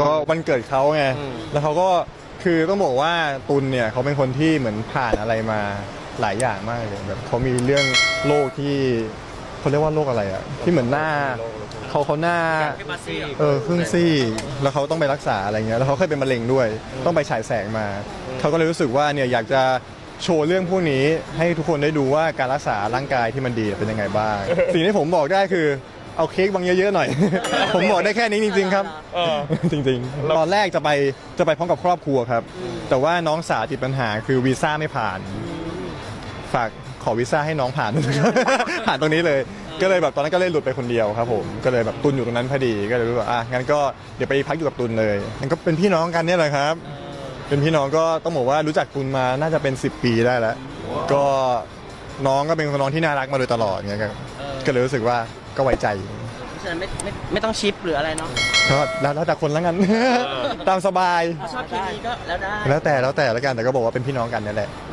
ก็วันเกิดเขาไงอืมแล้วเขาก็คือต้องบอกว่าตุลเนี่ยเขาเป็นคนที่เหมือนผ่านอะไรมาหลายอย่างมากเลยแบบเขามีเรื่องโรคที่เขาเรียกว่าโรคอะไรอะที่เหมือนหน้าเขาเขาหน้าพี่มาซี่เออครึ่งซี่ แล้วเขาต้องไปรักษาอะไรเงี้ยแล้วเขาเคยเป็นมะเร็งด้วย ต้องไปฉายแสงมาเขาก็เลยรู้สึกว่าเนี่ยอยากจะโชว์เรื่องพวกนี้ให้ทุกคนได้ดูว่าการรักษาร่างกายที่มันดีเป็นยังไงบ้าง สิ่งที่ผมบอกได้คือ เอาเค้กบางเยอะๆหน่อย ผมบอกได้แค่นี้จริงๆครับ เออ จริงๆ ตอนแรกจะไปจะไปพร้อมกับครอบครัวครับ แต่ว่าน้องสาวติดปัญหาคือวีซ่าไม่ผ่าน ฝากขอวีซ่าให้น้องผ่าน ผ่านตรงนี้เลย ก็เลยแบบตอนนั้นก็เลยหลุดไปคนเดียวครับผม ก็เลยแบบตุนอยู่ตรงนั้นพอดี ก็เลยรู้ว่าอะงั้นก็เดี๋ยวไปพักอยู่กับตุนเลยงั้นก็เป็นพี่น้องกันเนี่ยแหละครับ เป็นพี่น้องก็ต้องบอกว่ารู้จักตุนมาน่าจะเป็น 10 ปีได้แล้ว ก็น้องก็เป็นน้องที่น่ารักมาโดยตลอดเงี้ยครับ ก็เลยรู้สึกว่า ก็ไว้ใจเพราะฉะนั้นไม่ไม่ไม่ต้องชิปหรืออะไรเนาะก็แล้วแล้วแต่คนแล้วกัน ตามสบาย ชอบเคมีก็แล้วได้ แล้วแต่แล้วแต่แล้วกันแต่ก็บอกว่าเป็นพี่น้องกันนี่แหละอ